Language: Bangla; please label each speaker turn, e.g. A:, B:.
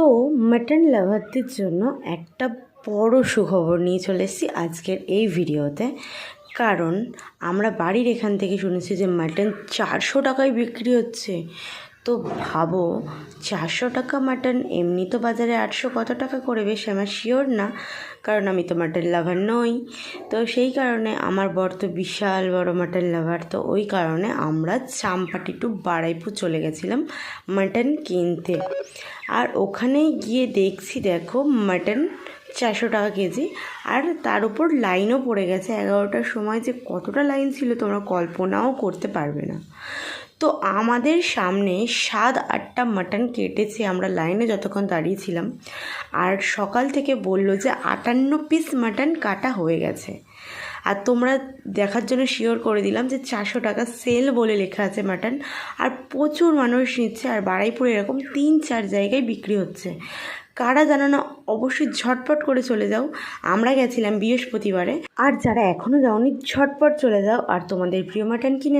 A: তো মাটন লাভারদের জন্য একটা বড় সুখবর নিয়ে চলে এসেছি আজকের এই ভিডিওতে। কারণ আমরা বাড়ির এখান থেকে শুনেছি যে মাটন চারশো টাকায় বিক্রি হচ্ছে। তো ভাবো, চারশো টাকা মাটন এমনি তো বাজারে আটশো কত টাকা করে বেশ? আমার শিওর না, কারণ আমি তো মাটন লাভার নই। তো সেই কারণে আমার বর তো বিশাল বড় মাটন লাভার তো ওই কারণে আমরা চাম্পাটি টু বারাইপুর চলে গেছিলাম মাটন কিনতে। আর ওখানে গিয়ে দেখছি, দেখো মাটন চারশো টাকা কেজি। আর তার উপর লাইনও পড়ে গেছে। এগারোটার সময় যে কতটা লাইন ছিল তোমরা কল্পনাও করতে পারবে না। তো আমাদের সামনে সাত আটটা মাটন কেটেছে আমরা লাইনে যতক্ষণ দাঁড়িয়েছিলাম আর সকাল থেকে বলল যে আটান্ন পিস মাটন কাটা হয়ে গেছে। আর তোমরা দেখার জন্য শিওর করে দিলাম যে চারশো টাকা সেল বলে লেখা আছে মাটন আর প্রচুর মানুষ নিচ্ছে আর বাড়াইপুরে এরকম তিন চার জায়গায় বিক্রি হচ্ছে। কারা জানো না, অবশ্যই ঝটপট করে চলে যাও। আমরা গেছিলাম বৃহস্পতিবারে। আর যারা এখনও যাওনি, ঝটপট চলে যাও। আর তোমাদের প্রিয় মাটন কিনে